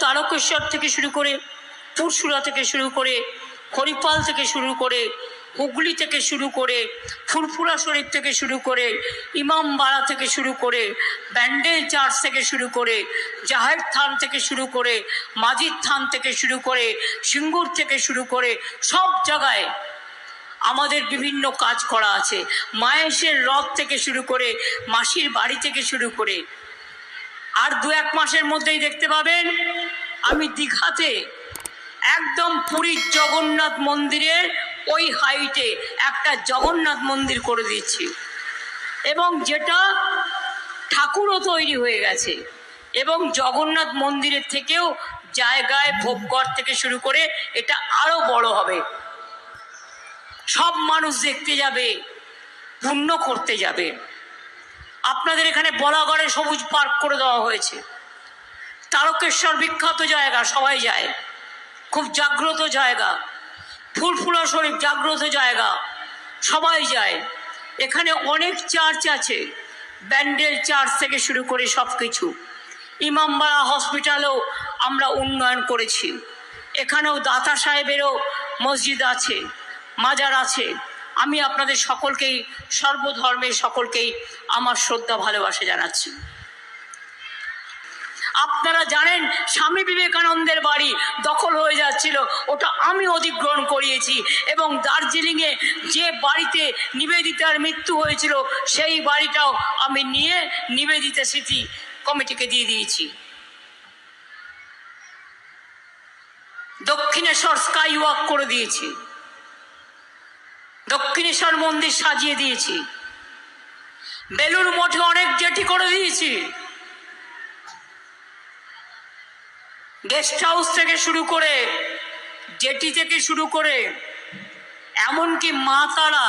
তারকেশ্বর থেকে শুরু করে পুরসুরা থেকে শুরু করে হরিপাল থেকে শুরু করে হুগলি থেকে শুরু করে ফুরফুরা শরীফ থেকে শুরু করে ইমামবাড়া থেকে শুরু করে ব্যান্ডেল চার্চ থেকে শুরু করে জাহের থান থেকে শুরু করে মাজিদ থান থেকে শুরু করে সিঙ্গুর থেকে শুরু করে সব জায়গায় আমাদের বিভিন্ন কাজ করা আছে মায়েশের রথ থেকে শুরু করে মাসির বাড়ি থেকে শুরু করে আর দু এক মাসের মধ্যেই দেখতে পাবেন, আমি দীঘাতে একদম পুরীর জগন্নাথ মন্দিরের ওই হাইটে একটা জগন্নাথ মন্দির করে দিচ্ছি এবং যেটা ঠাকুরও তৈরি হয়ে গেছে। এবং জগন্নাথ মন্দিরের থেকেও জায়গায় ভোগঘর থেকে শুরু করে এটা আরও বড় হবে। সব মানুষ দেখতে যাবে, পূর্ণ করতে যাবে। আপনাদের এখানে বলাগড়ে সবুজ পার্ক করে দেওয়া হয়েছে। তারকেশ্বর বিখ্যাত জায়গা, সবাই যায়। খুব জাগ্রত জায়গা। ফুলফুলা শরীফ, জাগ্রত জায়গা। সবাই যায়। এখানে অনেক চার্চ আছে। ব্যান্ডেল চার্চ থেকে শুরু করে সব কিছু ইমামবাড়া হসপিটালেও আমরা উন্নয়ন করেছি। এখানেও দাতা সাহেবেরও মসজিদ আছে, মাজার আছে। আমি আপনাদের সকলকেই, সর্বধর্মের সকলকেই আমার শ্রদ্ধা, ভালোবাসা জানাচ্ছি। আপনারা জানেন, স্বামী বিবেকানন্দের বাড়ি দখল হয়ে যাচ্ছিল, ওটা আমি অধিগ্রহণ করিয়েছি এবং দার্জিলিংয়ে যে বাড়িতে নিবেদিতার মৃত্যু হয়েছিল, সেই বাড়িটাও আমি নিয়ে নিবেদিতা স্মৃতি কমিটিকে দিয়ে দিয়েছি। দক্ষিণেশ্বর স্কাই ওয়াক করে দিয়েছি। দক্ষিণেশ্বর মন্দির সাজিয়ে দিয়েছি। বেলুর মঠে অনেক জেটি করে দিয়েছি। গেস্ট হাউস থেকে শুরু করে জেটি থেকে শুরু করে এমনকি মা তারা,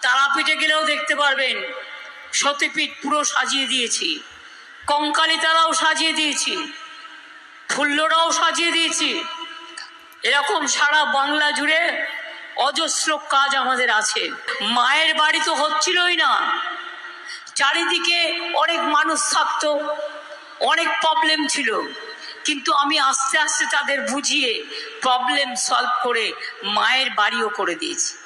তারাপীঠে গেলেও দেখতে পারবেন, সতীপীঠ পুরো সাজিয়ে দিয়েছি। কঙ্কালী তারাও সাজিয়ে দিয়েছি। ফুল্লরাও সাজিয়ে দিয়েছি। এরকম সারা বাংলা জুড়ে অজস্র কাজ আমাদের আছে। মায়ের বাড়ি তো হচ্ছিলই না। চারিদিকে অনেক মানুষ থাকতো, অনেক প্রবলেম ছিল। কিন্তু আমি আস্তে আস্তে তাদের বুঝিয়ে প্রবলেম সলভ করে মায়ের বাড়িও করে দিয়েছি।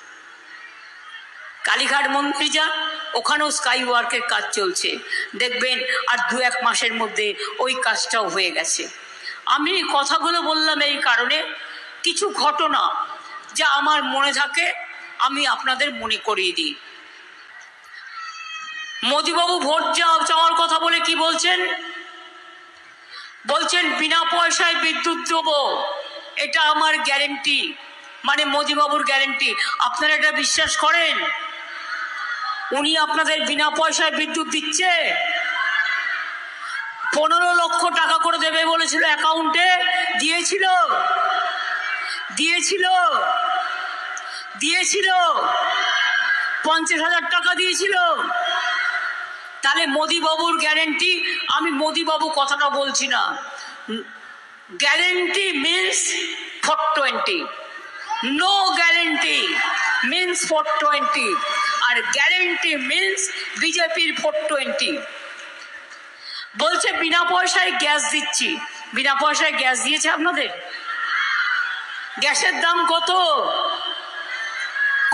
কালীঘাট মন্দির যা, ওখানেও স্কাই ওয়ার্কের কাজ চলছে। দেখবেন আর দু এক মাসের মধ্যে ওই কাজটাও হয়ে গেছে। আমি কথাগুলো বললাম এই কারণে, কিছু ঘটনা যা আমার মনে থাকে, আমি আপনাদের মনে করিয়ে দিই। মোদিবাবু ভোট চাওয়ার কথা বলে কি বলছেন? বলছেন, বিনা পয়সায় বিদ্যুৎ দেবো। এটা আমার গ্যারেন্টি। মানে মোদিবাবুর গ্যারেন্টি। আপনারা এটা বিশ্বাস করেন? উনি আপনাদের বিনা পয়সায় বিদ্যুৎ দিচ্ছে? পনেরো লক্ষ টাকা করে দেবে বলেছিল অ্যাকাউন্টে? দিয়েছিল? দিয়েছিল? দিয়েছিল। পঞ্চাশ হাজার টাকা দিয়েছিল। তাহলে মোদিবাবুর গ্যারেন্টি আমি মোদিবাবু কথাটা বলছি না। Guarantee means four twenty no guarantee means four twenty আর গ্যারেন্টি মিনস বিজেপির ফোর টোয়েন্টি বলছে, বিনা পয়সায় গ্যাস দিচ্ছি। বিনা পয়সায় গ্যাস দিয়েছে আপনাদের? গ্যাসের দাম কত?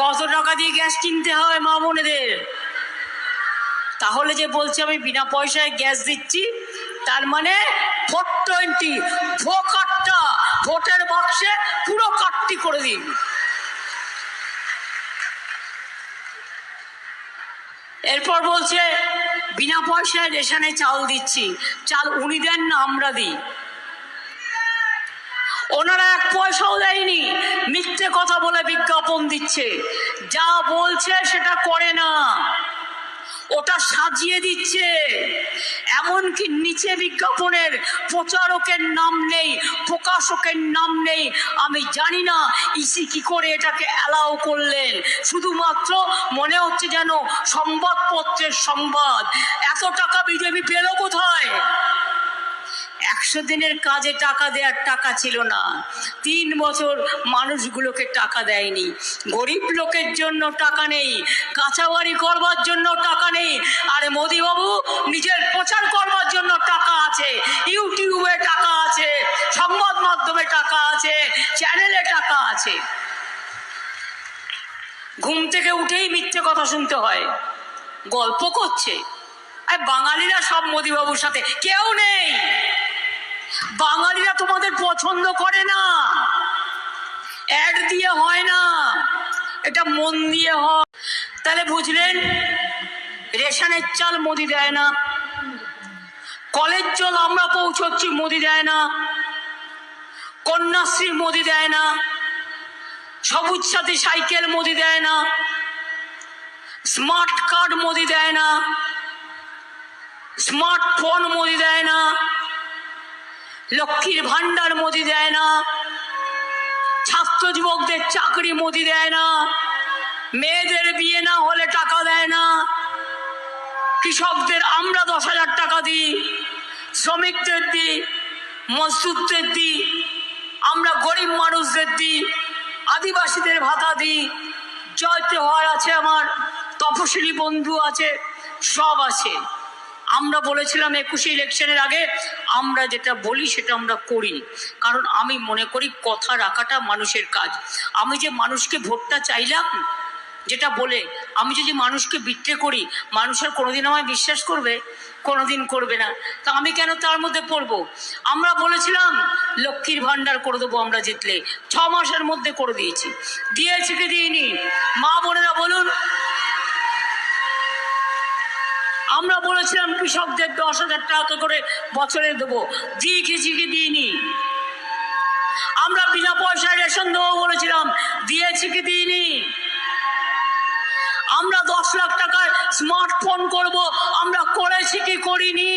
কত টাকা দিয়ে গ্যাস কিনতে হয় মা বোনেদের তাহলে যে বলছে আমি, বিনা পয়সায় গ্যাস দিচ্ছি, তার মানে ফোর টোয়েন্টি ভো ভোটের বাক্সে পুরো কাটটি করে দিন। এরপর বলছে, বিনা পয়সায় রেশনে চাল দিচ্ছি। চাল উনি দেন না, আমরা দিই। ওনারা এক পয়সাও দেয়নি। মিথ্যে কথা বলে বিজ্ঞাপন দিচ্ছে। যা বলছে সেটা করে না। ওটা সাজিয়ে দিচ্ছে। এমনকি নিচে বিজ্ঞাপনের প্রচারকের নাম নেই, প্রকাশকের নাম নেই। আমি জানি না ইসি কি করে এটাকে অ্যালাউ করলেন। শুধুমাত্র মনে হচ্ছে যেন সংবাদপত্রের সংবাদ। এত টাকা বিজেপি পেল কোথায়? একশো দিনের কাজে টাকা দেওয়ার টাকা ছিল না। তিন বছর মানুষগুলোকে টাকা দেয়নি। গরিব লোকের জন্য টাকা নেই কাঁচাবাড়ি করবার জন্য টাকা নেই, আর মোদিবাবু, নিজের প্রচার করবার জন্য টাকা আছে, ইউটিউবে টাকা আছে, সংবাদ মাধ্যমে টাকা আছে, চ্যানেলে টাকা আছে। ঘুম থেকে উঠেই মিথ্যে কথা শুনতে হয়, গল্প করছে। আর বাঙালিরা সব মোদিবাবুর সাথে, কেউ নেই। বাঙালিরা তোমাদের পছন্দ করে না। অ্যাড দিয়ে হয় না। এটা মন দিয়ে হয়। তাহলে বুঝলেন, রেশনের চাল মোদি দেয় না। কলেজ জল আমরা পৌঁছচ্ছি, মোদি দেয় না। কন্যাশ্রী মোদি দেয় না। সবুজ সাথী সাইকেল মোদি দেয় না। স্মার্ট কার্ড মোদি দেয় না। স্মার্টফোন মোদি দেয় না। লক্ষ্মীর ভান্ডার মোদি দেয় না। ছাত্র যুবকদের চাকরি মোদি দেয় না। মেয়েদের বিয়ে না হলে টাকা দেয় না। কৃষকদের আমরা দশ হাজার টাকা দিই, শ্রমিকদের দিই, মজদুরদের দিই, আমরা গরিব মানুষদের দিই, আদিবাসীদের ভাতা দিই। জয়তে হওয়ার আছে আমার, তপশিলি বন্ধু আছে, সব আছে। আমরা বলেছিলাম একুশে ইলেকশনের আগে, আমরা যেটা বলি সেটা আমরা করি কারণ আমি মনে করি কথা রাখাটা মানুষের কাজ। আমি যে মানুষকে ভোটটা চাইলাম, যেটা বলে, আমি যদি মানুষকে বিট্রে করি মানুষের কোনোদিন আমায় বিশ্বাস করবে? কোনোদিন করবে না। তা আমি কেন তার মধ্যে পড়ব? আমরা বলেছিলাম, লক্ষ্মীর ভাণ্ডার করে দেবো আমরা জিতলে। ছ মাসের মধ্যে করে দিয়েছি। দিয়েছি কি দিইনি? মা বোনেরা বলুন আমরা বলেছিলাম কৃষকদের দশ হাজার টাকা করে বছরে দেবো। দিয়ে খেয়েছি কি দিইনি। আমরা বিনা পয়সায় রেশন দেবো বলেছিলাম। দিয়েছি কি দিইনি? আমরা দশ লাখ টাকার স্মার্টফোন করব। আমরা করেছি কি করিনি?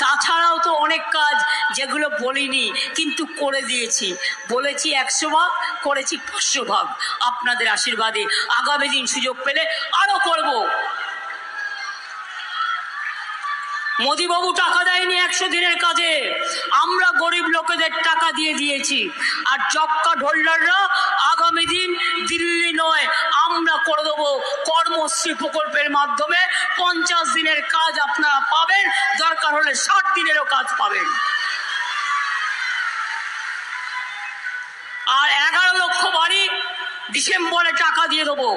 তাছাড়াও তো অনেক কাজ যেগুলো বলিনি, কিন্তু করে দিয়েছি। বলেছি একশো ভাগ, করেছি পাঁচশো ভাগ। আপনাদের আশীর্বাদে আগামী দিন সুযোগ পেলে আরও করব। মোদিবাবু টাকা দেয়নি একশো দিনের কাজে। আমরা গরিব লোকেদের টাকা দিয়ে দিয়েছি। আর কার্ড হোল্ডাররা আগামী দিন দিল্লি নয়, আমরা করে দেবো কর্মশ্রী প্রকল্পের মাধ্যমে পঞ্চাশ দিনের কাজ আপনারা পাবেন, দরকার হলে ষাট দিনেরও কাজ পাবেন। আর এগারো লক্ষ বাড়ি ডিসেম্বরে টাকা দিয়ে দেবো।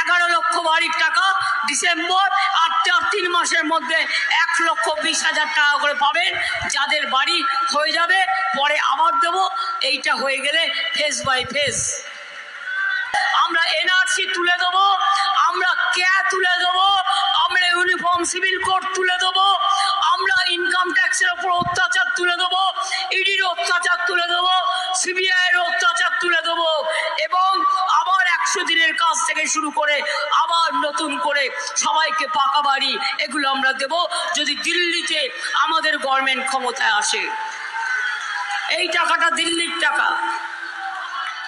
এগারো লক্ষ বাড়ির টাকা ডিসেম্বর আর চার তিন মাসের মধ্যে এক লক্ষ বিশ হাজার টাকা করে পাবেন। যাদের বাড়ি হয়ে যাবে, পরে আবার দেবো। এইটা হয়ে গেলে ফেস বাই ফেস। আমরা এনআরসি তুলে দেবো, আমরা ক্যা তুলে দেবো, আমরা ইউনিফর্ম সিভিল কোড তুলে দেবো, আমরা ইনকাম ট্যাক্সের ওপর অত্যাচার তুলে দেবো ইডির অত্যাচার তুলে দেবো সিবিআই এর অত্যাচার তুলে দেবো এবং আবার একশো দিনের কাজ থেকে শুরু করে, আবার নতুন করে সবাইকে পাকা বাড়ি, এগুলো আমরা দেব যদি দিল্লিতে আমাদের গভর্নমেন্ট ক্ষমতায় আসে। এই টাকাটা দিল্লির টাকা।